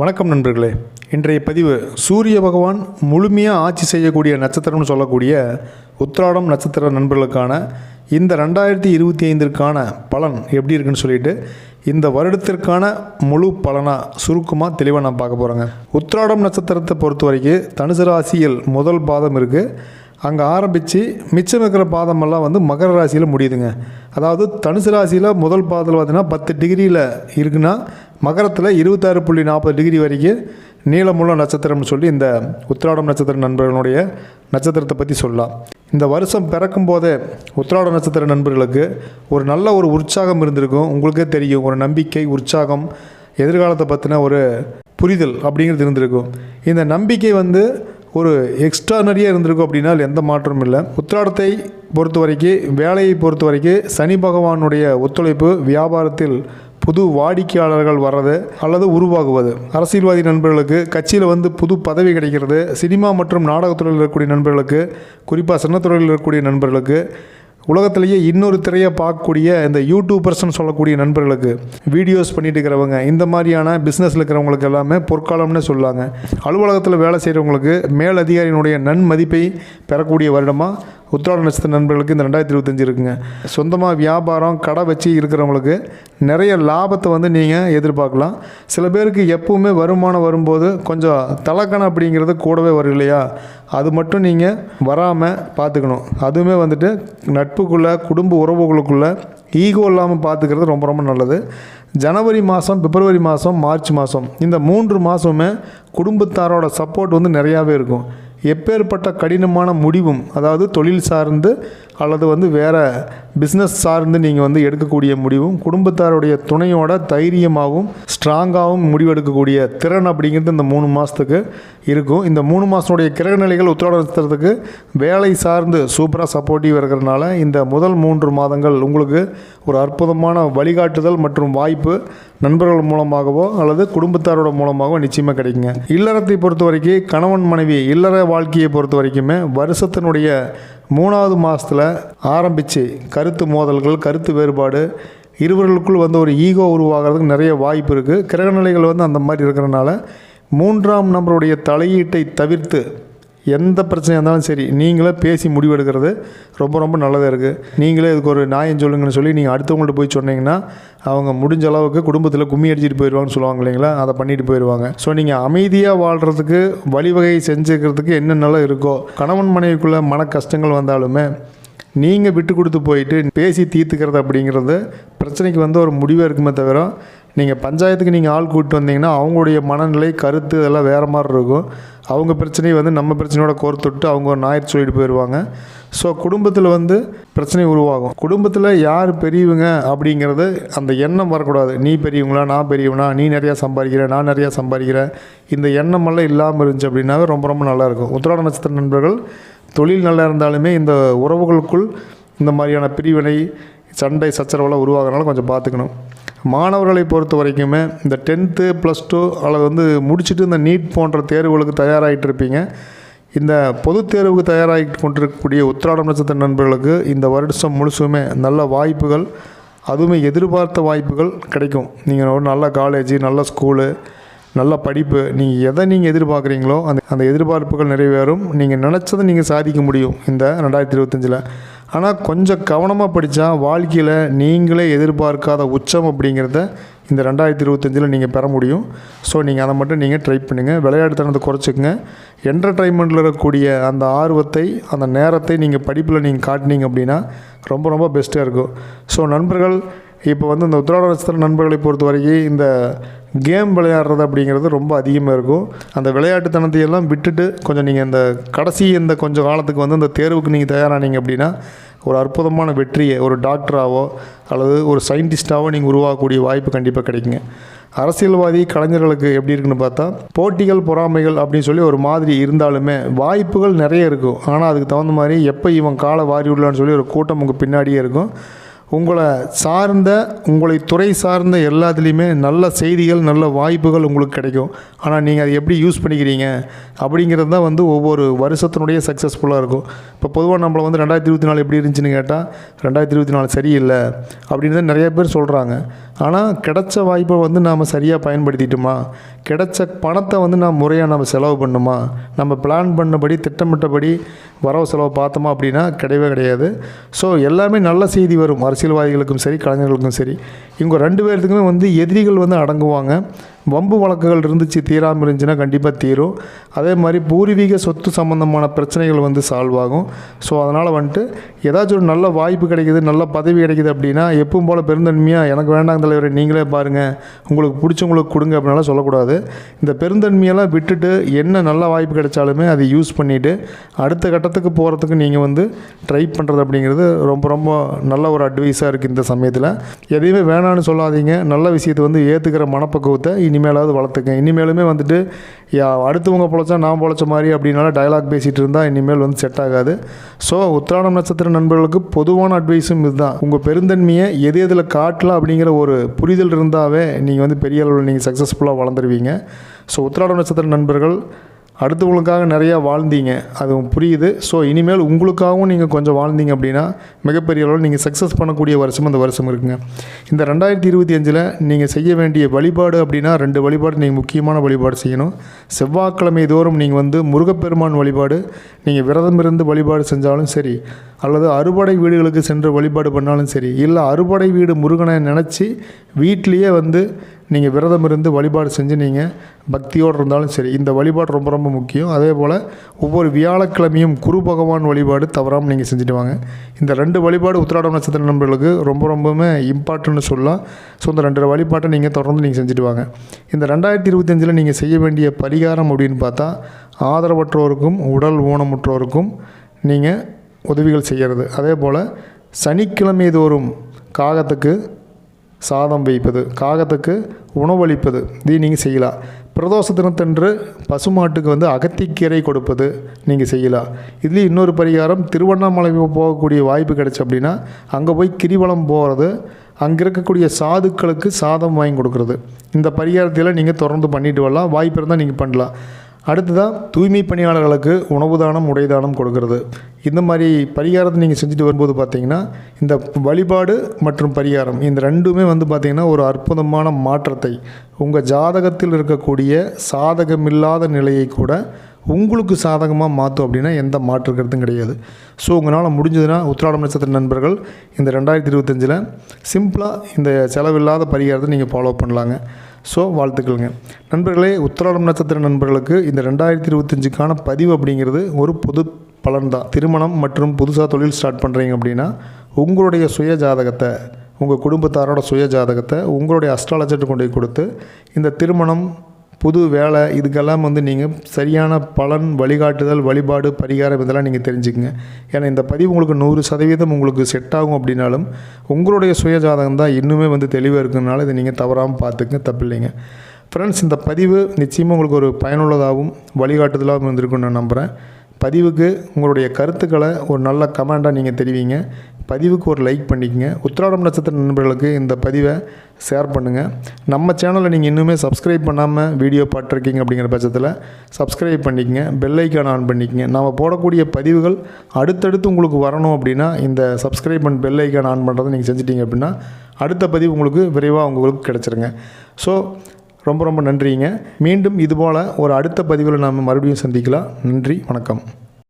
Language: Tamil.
வணக்கம் நண்பர்களே. இன்றைய பதிவு சூரிய பகவான் முழுமையாக ஆட்சி செய்யக்கூடிய நட்சத்திரம்னு சொல்லக்கூடிய உத்திராடம் நட்சத்திர நண்பர்களுக்கான இந்த ரெண்டாயிரத்தி இருபத்தி ஐந்திற்கான பலன் எப்படி இருக்குன்னு சொல்லிட்டு இந்த வருடத்திற்கான முழு பலனாக சுருக்கமாக தெளிவாக நான் பார்க்க போகிறேங்க உத்திராடம் நட்சத்திரத்தை பொறுத்த வரைக்கும் தனுசு ராசியில் முதல் பாதம் இருக்குது அங்கே ஆரம்பித்து மிச்சம் இருக்கிற பாதமெல்லாம் வந்து மகர ராசியில் முடியுதுங்க. அதாவது தனுசு ராசியில் முதல் பாதத்தில் பார்த்தீங்கன்னா பத்து டிகிரியில் இருக்குன்னா மகரத்தில் இருபத்தாறு புள்ளி நாற்பது டிகிரி வரைக்கும் நீளமுள்ள நட்சத்திரம்னு சொல்லி இந்த உத்திராடம் நட்சத்திர நண்பர்களுடைய நட்சத்திரத்தை பற்றி சொல்லலாம். இந்த வருஷம் பிறக்கும் போதே உத்திராட நட்சத்திர நண்பர்களுக்கு ஒரு நல்ல ஒரு உற்சாகம் இருந்திருக்கும். உங்களுக்கே தெரியும் ஒரு நம்பிக்கை உற்சாகம் எதிர்காலத்தை பற்றின ஒரு புரிதல் அப்படிங்கிறது இருந்திருக்கும். இந்த நம்பிக்கை வந்து ஒரு எக்ஸ்ட்ரானரியாக இருந்திருக்கும் அப்படின்னா எந்த மாற்றமும் இல்லை. உத்திராடத்தை பொறுத்த வரைக்கும் வேலையை பொறுத்த வரைக்கும் சனி பகவானுடைய ஒத்துழைப்பு வியாபாரத்தில் புது வாடிக்கையாளர்கள் வர்றது அல்லது உருவாகுவது. அரசியல்வாதி நண்பர்களுக்கு கட்சியில் வந்து புது பதவி கிடைக்கிறது. சினிமா மற்றும் நாடகத்துறையில் இருக்கக்கூடிய நண்பர்களுக்கு குறிப்பாக சின்னத்துறையில் இருக்கக்கூடிய நண்பர்களுக்கு உலகத்திலேயே இன்னொரு திரையை பார்க்கக்கூடிய இந்த யூடியூபர்ஸ்னு சொல்லக்கூடிய நண்பர்களுக்கு வீடியோஸ் பண்ணிட்டு இருக்கிறவங்க இந்த மாதிரியான பிஸ்னஸில் இருக்கிறவங்களுக்கு எல்லாமே பொற்காலம்னு சொல்லாங்க அலுவலகத்தில் வேலை செய்கிறவங்களுக்கு மேல் அதிகாரியினுடைய நன்மதிப்பை பெறக்கூடிய வருடமாக உத்திராட நட்சத்திர நண்பர்களுக்கு இந்த ரெண்டாயிரத்தி இருபத்தஞ்சு இருக்குங்க. சொந்தமாக வியாபாரம் கடை வச்சு இருக்கிறவங்களுக்கு நிறைய லாபத்தை வந்து நீங்கள் எதிர்பார்க்கலாம். சில பேருக்கு எப்பவுமே வருமானம் வரும்போது கொஞ்சம் தலக்கணம் அப்படிங்கிறது கூடவே வரும் இல்லையா? அது மட்டும் நீங்கள் வராமல் பார்த்துக்கணும். அதுவுமே வந்துட்டு நட்புக்குள்ளே குடும்ப உறவுகளுக்குள்ளே ஈகோ இல்லாமல் பார்த்துக்கிறது ரொம்ப ரொம்ப நல்லது. ஜனவரி மாதம் பிப்ரவரி மாதம் மார்ச் மாதம் இந்த மூன்று மாதமுமே குடும்பத்தாரோட சப்போர்ட் வந்து நிறையாவே இருக்கும். எப்பேற்பட்ட கடினமான முடிவும் அதாவது தொழில் சார்ந்து அல்லது வந்து வேறு பிஸ்னஸ் சார்ந்து நீங்கள் வந்து எடுக்கக்கூடிய முடிவும் குடும்பத்தாருடைய துணையோட தைரியமாகவும் ஸ்ட்ராங்காகவும் முடிவெடுக்கக்கூடிய திறன் அப்படிங்கிறது இந்த மூணு மாதத்துக்கு இருக்கும். இந்த மூணு மாதத்துடைய கிரக நிலைகள் வேலை சார்ந்து சூப்பராக சப்போர்ட்டிவ் இருக்கிறதுனால இந்த முதல் மூன்று மாதங்கள் உங்களுக்கு ஒரு அற்புதமான வழிகாட்டுதல் மற்றும் வாய்ப்பு நண்பர்கள் மூலமாகவோ அல்லது குடும்பத்தாரோட மூலமாகவோ நிச்சயமாக கிடைக்குங்க. இல்லறத்தை பொறுத்த வரைக்கும் கணவன் மனைவி இல்லற வாழ்க்கையை பொறுத்த வரைக்குமே வருஷத்தினுடைய மூணாவது மாதத்தில் ஆரம்பித்து கருத்து மோதல்கள் கருத்து வேறுபாடு இருவர்களுக்குள் வந்து ஒரு ஈகோ உருவாகிறதுக்கு நிறைய வாய்ப்பு இருக்குது கிரகநிலைகள் வந்து அந்த மாதிரி இருக்கிறனால மூன்றாம் நபருடைய தலையீட்டை தவிர்த்து எந்த பிரச்சனையாக இருந்தாலும் சரி நீங்களே பேசி முடிவெடுக்கிறது ரொம்ப ரொம்ப நல்லதாக இருக்குது நீங்களே இதுக்கு ஒரு நியாயம் சொல்லுங்கன்னு சொல்லி நீங்கள் அடுத்தவங்கள்ட்ட போய் சொன்னீங்கன்னா அவங்க முடிஞ்ச அளவுக்கு குடும்பத்தில் கும்மி அடிச்சிட்டு போயிடுவாங்கன்னு சொல்லுவாங்க இல்லைங்களா? அதை பண்ணிட்டு போயிடுவாங்க ஸோ நீங்கள் அமைதியாக வாழ்கிறதுக்கு வழிவகை செஞ்சுக்கிறதுக்கு என்னென்னலாம் இருக்கோ கணவன் மனைவிக்குள்ளே மன கஷ்டங்கள் வந்தாலுமே நீங்கள் விட்டு கொடுத்து போயிட்டு பேசி தீர்த்துக்கிறது அப்படிங்கிறது பிரச்சனைக்கு வந்து ஒரு முடிவாக இருக்குமே தவிர நீங்கள் பஞ்சாயத்துக்கு நீங்கள் ஆள் கூப்பிட்டு வந்தீங்கன்னா அவங்களுடைய மனநிலை கருத்து இதெல்லாம் வேறு மாதிரி இருக்கும். அவங்க பிரச்சனையை வந்து நம்ம பிரச்சனையோட கோர்த்துட்டு அவங்க ஒரு ஞாயிறு சொல்லிட்டு போயிடுவாங்க ஸோ குடும்பத்தில் வந்து பிரச்சனை உருவாகும். குடும்பத்தில் யார் பெரியவங்க அப்படிங்கிறது அந்த எண்ணம் வரக்கூடாது. நீ பெரியவங்களா நான் பெரியவனா நீ நிறையா சம்பாதிக்கிற நான் நிறையா சம்பாதிக்கிறேன் இந்த எண்ணமெல்லாம் இல்லாமல் இருந்துச்சு அப்படின்னாவே ரொம்ப ரொம்ப நல்லாயிருக்கும் உத்திராட நட்சத்திர நண்பர்கள் தொழில் நல்லா இருந்தாலுமே இந்த உறவுகளுக்குள் இந்த மாதிரியான பிரிவினை சண்டை சச்சரவெல்லாம் உருவாகிறனால கொஞ்சம் பார்த்துக்கணும். மாணவர்களை பொறுத்த வரைக்குமே இந்த டென்த்து ப்ளஸ் டூ அல்லது வந்து முடிச்சுட்டு இந்த நீட் போன்ற தேர்வுகளுக்கு தயாராகிட்டு இருப்பீங்க. இந்த பொதுத் தேர்வுக்கு தயாராகி கொண்டிருக்கக்கூடிய உத்திராடம் நட்சத்திர நண்பர்களுக்கு இந்த வருடம் முழுசுமே நல்ல வாய்ப்புகள் அதுவுமே எதிர்பார்த்த வாய்ப்புகள் கிடைக்கும். நீங்கள் ஒரு நல்ல காலேஜ் நல்ல ஸ்கூலு நல்ல படிப்பு நீங்கள் எதை நீங்கள் எதிர்பார்க்குறீங்களோ அந்த அந்த எதிர்பார்ப்புகள் நிறைவேறும். நீங்கள் நினச்சதை நீங்கள் சாதிக்க முடியும் இந்த ரெண்டாயிரத்தி இருபத்தஞ்சில். ஆனால் கொஞ்சம் கவனமாக படித்தா வாழ்க்கையில் நீங்களே எதிர்பார்க்காத உச்சம் அப்படிங்கிறத இந்த ரெண்டாயிரத்தி இருபத்தஞ்சில் நீங்கள் பெற முடியும். ஸோ நீங்கள் அதை மட்டும் நீங்கள் ட்ரை பண்ணுங்கள் விளையாட்டுத்தனத்தை குறைச்சிக்கங்க. என்டர்டைன்மெண்ட்டில் இருக்கக்கூடிய அந்த ஆர்வத்தை அந்த நேரத்தை நீங்கள் படிப்பில் நீங்கள் காட்டினீங்க அப்படின்னா ரொம்ப ரொம்ப பெஸ்ட்டாக இருக்கும். ஸோ நண்பர்கள் இப்போ வந்து இந்த உத்திராட நட்சத்திர நண்பர்களை பொறுத்த வரைக்கும் இந்த கேம் விளையாடுறது அப்படிங்கிறது ரொம்ப அதிகமாக இருக்கும். அந்த விளையாட்டுத்தனத்தையெல்லாம் விட்டுட்டு கொஞ்சம் நீங்கள் இந்த கடைசி இந்த கொஞ்சம் காலத்துக்கு வந்து இந்த தேர்வுக்கு நீங்கள் தயாரானீங்க அப்படின்னா ஒரு அற்புதமான வெற்றியை ஒரு டாக்டராகவோ அல்லது ஒரு சயின்டிஸ்டாகவோ நீங்கள் உருவாக்கக்கூடிய வாய்ப்பு கண்டிப்பாக கிடைக்குங்க. அரசியல்வாதி கலைஞர்களுக்கு எப்படி இருக்குன்னு பார்த்தா போட்டிகள் பொறாமைகள் அப்படின்னு சொல்லி ஒரு மாதிரி இருந்தாலுமே வாய்ப்புகள் நிறைய இருக்கும். ஆனால் அதுக்கு தகுந்த மாதிரி எப்போ இவன் காலை வாரி விடலான்னு சொல்லி ஒரு கூட்டம் உங்கள் பின்னாடியே இருக்கும். உங்களை சார்ந்த உங்களை துறை சார்ந்த எல்லாத்துலேயுமே நல்ல செய்திகள் நல்ல வாய்ப்புகள் உங்களுக்கு கிடைக்கும். ஆனால் நீங்கள் அதை எப்படி யூஸ் பண்ணிக்கிறீங்க? அப்படிங்கிறது தான் வந்து ஒவ்வொரு வருஷத்தினுடைய சக்ஸஸ்ஃபுல்லாக இருக்கும். இப்போ பொதுவாக நம்மளை வந்து ரெண்டாயிரத்தி இருபத்தி நாலு எப்படி இருந்துச்சுன்னு கேட்டால் ரெண்டாயிரத்தி இருபத்தி நாலு சரியில்லை அப்படின்னு தான் நிறைய பேர் சொல்கிறாங்க ஆனால் கிடைச்ச வாய்ப்பை வந்து நாம் சரியாக பயன்படுத்திட்டோமா? கிடைச்ச பணத்தை வந்து நாம் முறையாக நம்ம செலவு பண்ணுமா? நம்ம பிளான் பண்ணபடி திட்டமிட்டபடி வரவு செலவு பார்த்தோமா அப்படின்னா கிடையவே கிடையாது. ஸோ எல்லாமே நல்ல செய்தி வரும். அரசியல்வாதிகளுக்கும் சரி கலைஞர்களுக்கும் சரி. இவங்க ரெண்டு பேர்த்துக்குமே வந்து எதிரிகள் வந்து அடங்குவாங்க. வம்பு வழக்குகள் இருந்துச்சு தீராமல் இருந்துச்சுன்னா கண்டிப்பாக தீரும். அதே மாதிரி பூர்வீக சொத்து சம்மந்தமான பிரச்சனைகள் வந்து சால்வ் ஆகும். ஸோ அதனால் வந்துட்டு ஏதாச்சும் ஒரு நல்ல வாய்ப்பு கிடைக்குது நல்ல பதவி கிடைக்குது அப்படின்னா எப்பவும் போல் பெருந்தன்மையாக எனக்கு வேண்டாம் தலைவரை நீங்களே பாருங்கள் உங்களுக்கு பிடிச்சவங்களுக்கு கொடுங்க அப்படின்னால சொல்லக்கூடாது. இந்த பெருந்தன்மையெல்லாம் விட்டுட்டு என்ன நல்ல வாய்ப்பு கிடைச்சாலுமே அதை யூஸ் பண்ணிவிட்டு அடுத்த கட்டத்துக்கு போகிறதுக்கு நீங்கள் வந்து ட்ரை பண்ணுறது அப்படிங்கிறது ரொம்ப ரொம்ப நல்ல ஒரு அட்வைஸாக இருக்குது இந்த சமயத்தில். எதையுமே வேணான்னு சொல்லாதீங்க. நல்ல விஷயத்தை வந்து ஏற்றுக்கிற மனப்பக்குவத்தை இனிமேலாவது வளர்த்துக்கேன் இனிமேலுமே வந்துட்டு யா அடுத்தவங்க பொழைச்சா நான் பொழைச்ச மாதிரி அப்படின்னால டயலாக் பேசிகிட்டு இருந்தால் இனிமேல் வந்து செட் ஆகாது. ஸோ உத்திராடம் நட்சத்திர நண்பர்களுக்கு பொதுவான அட்வைஸும் இதுதான். உங்கள் பெருந்தன்மையை எது எதில் காட்டலாம் அப்படிங்கிற ஒரு புரிதல் இருந்தாவே நீங்கள் வந்து பெரிய அளவில் நீங்கள் சக்ஸஸ்ஃபுல்லாக வளர்ந்துருவீங்க. ஸோ உத்திராடம் நட்சத்திர நண்பர்கள் அடுத்தவங்களுக்காக நிறையா வாழ்ந்தீங்க. அது புரியுது. ஸோ இனிமேல் உங்களுக்காகவும் நீங்கள் கொஞ்சம் வாழ்ந்தீங்க அப்படின்னா மிகப்பெரிய அளவில் நீங்கள் சக்ஸஸ் பண்ணக்கூடிய வருஷம் அந்த வருஷம் இருக்குங்க. இந்த ரெண்டாயிரத்தி இருபத்தி அஞ்சில் நீங்கள் செய்ய வேண்டிய வழிபாடு அப்படின்னா ரெண்டு வழிபாடு நீங்கள் முக்கியமான வழிபாடு செய்யணும். செவ்வாய்க்கிழமை தோறும் நீங்கள் வந்து முருகப்பெருமான் வழிபாடு நீங்கள் விரதம் இருந்து வழிபாடு செஞ்சாலும் சரி அல்லது அறுபடை வீடுகளுக்கு சென்று வழிபாடு பண்ணாலும் சரி இல்லை அறுபடை வீடு முருகனை நினச்சி வீட்லேயே வந்து நீங்கள் விரதம் இருந்து வழிபாடு செஞ்சு நீங்கள் பக்தியோடு இருந்தாலும் சரி இந்த வழிபாடு ரொம்ப ரொம்ப முக்கியம். அதே போல் ஒவ்வொரு வியாழக்கிழமையும் குரு பகவான் வழிபாடு தவறாமல் நீங்கள் செஞ்சுட்டு வாங்க. இந்த ரெண்டு வழிபாடு உத்திராடம் நட்சத்திர நண்பர்களுக்கு ரொம்ப ரொம்பவுமே இம்பார்ட்டன்ட்னு சொல்லலாம் ஸோ இந்த ரெண்டு வழிபாட்டை நீங்கள் தொடர்ந்து நீங்கள் செஞ்சுட்டு வாங்க. இந்த ரெண்டாயிரத்தி இருபத்தஞ்சில் நீங்கள் செய்ய வேண்டிய பரிகாரம் அப்படின்னு பார்த்தா ஆதரவற்றோருக்கும் உடல் ஊனமுற்றோருக்கும் நீங்கள் உதவிகள் செய்கிறது. அதே போல் சனிக்கிழமை தோறும் காகத்துக்கு சாதம் வைப்பது காகத்துக்கு உணவளிப்பது இதையும் நீங்கள் செய்யலாம் பிரதோஷ தினத்தன்று பசுமாட்டுக்கு வந்து அகத்திக்கீரை கொடுப்பது நீங்கள் செய்யலாம் இதுலேயும் இன்னொரு பரிகாரம் திருவண்ணாமலை போகக்கூடிய வாய்ப்பு கிடைச்சி அப்படின்னா அங்கே போய் கிரிவலம் போகிறது அங்கே இருக்கக்கூடிய சாதுக்களுக்கு சாதம் வாங்கி கொடுக்குறது. இந்த பரிகாரத்தில் நீங்கள் தொடர்ந்து பண்ணிட்டு வரலாம். வாய்ப்பு இருந்தால் நீங்கள் பண்ணலாம். அடுத்ததாக தூய்மை பணியாளர்களுக்கு உணவு தானம் உடை தானம் கொடுக்கறது. இந்த மாதிரி பரிகாரத்தை நீங்கள் செஞ்சுட்டு வரும்போது பார்த்தீங்கன்னா இந்த வழிபாடு மற்றும் பரிகாரம் இந்த ரெண்டுமே வந்து பார்த்திங்கன்னா ஒரு அற்புதமான மாற்றத்தை உங்கள் ஜாதகத்தில் இருக்கக்கூடிய சாதகமில்லாத நிலையை கூட உங்களுக்கு சாதகமாக மாற்றும் அப்படின்னா எந்த மாற்று கருத்தும் கிடையாது. ஸோ உங்களால் முடிஞ்சதுன்னா உத்திராடம் நட்சத்திர நண்பர்கள் இந்த ரெண்டாயிரத்தி இருபத்தஞ்சில் சிம்பிளாக இந்த செலவில்லாத பரிகாரத்தை நீங்கள் ஃபாலோ பண்ணலாங்க. ஸோ வாழ்த்துக்கள்ங்க. நண்பர்களே உத்திராடம் நட்சத்திர நண்பர்களுக்கு இந்த ரெண்டாயிரத்தி இருபத்தஞ்சுக்கான பதிவு அப்படிங்கிறது ஒரு பொது பலன் தான் திருமணம் மற்றும் புதுசாக தொழில் ஸ்டார்ட் பண்ணுறீங்க அப்படின்னா உங்களுடைய சுய ஜாதகத்தை உங்கள் குடும்பத்தாரோட சுய ஜாதகத்தை உங்களுடைய அஸ்ட்ராலஜர்ட்டு கொண்டு கொடுத்து இந்த திருமணம் புது வேலை இதுக்கெல்லாம் வந்து நீங்கள் சரியான பலன் வழிகாட்டுதல் வழிபாடு பரிகாரம் இதெல்லாம் நீங்கள் தெரிஞ்சுக்கங்க. ஏன்னா இந்த பதிவு உங்களுக்கு நூறு சதவீதம் உங்களுக்கு செட் ஆகும் அப்படின்னாலும் உங்களுடைய சுயஜாதகம் தான் இன்னுமே வந்து தெளிவாக இருக்கிறதுனால இதை நீங்கள் தவறாமல் பார்த்துக்குங்க தப்பில்லைங்க. ஃப்ரெண்ட்ஸ் இந்த பதிவு நிச்சயமாக உங்களுக்கு ஒரு பயனுள்ளதாகவும் வழிகாட்டுதலாகவும் இருந்திருக்குன்னு நான் நம்புகிறேன் பதிவுக்கு உங்களுடைய கருத்துக்களை ஒரு நல்ல கமெண்டாக நீங்கள் தெரிவிங்க. பதிவுக்கு ஒரு லைக் பண்ணிக்கங்க. உத்திராடம் நட்சத்திர நண்பர்களுக்கு இந்த பதிவை ஷேர் பண்ணுங்கள் நம்ம சேனலை நீங்கள் இன்னுமே சப்ஸ்கிரைப் பண்ணாமல் வீடியோ பார்த்துருக்கீங்க அப்படிங்கிற பட்சத்தில் சப்ஸ்கிரைப் பண்ணிக்கங்க. பெல் ஐக்கான் ஆன் பண்ணிக்கங்க. நம்ம போடக்கூடிய பதிவுகள் அடுத்தடுத்து உங்களுக்கு வரணும் அப்படின்னா இந்த subscribe and bell icon on பண்ணுறதை நீங்கள் செஞ்சிட்டீங்க அப்படின்னா அடுத்த பதிவு உங்களுக்கு விரைவாக உங்களுக்கு கிடச்சிருங்க. ஸோ ரொம்ப ரொம்ப நன்றிங்க. மீண்டும் இதுபோல் ஒரு அடுத்த பதிவில் நாம் மறுபடியும் சந்திக்கலாம். நன்றி வணக்கம்.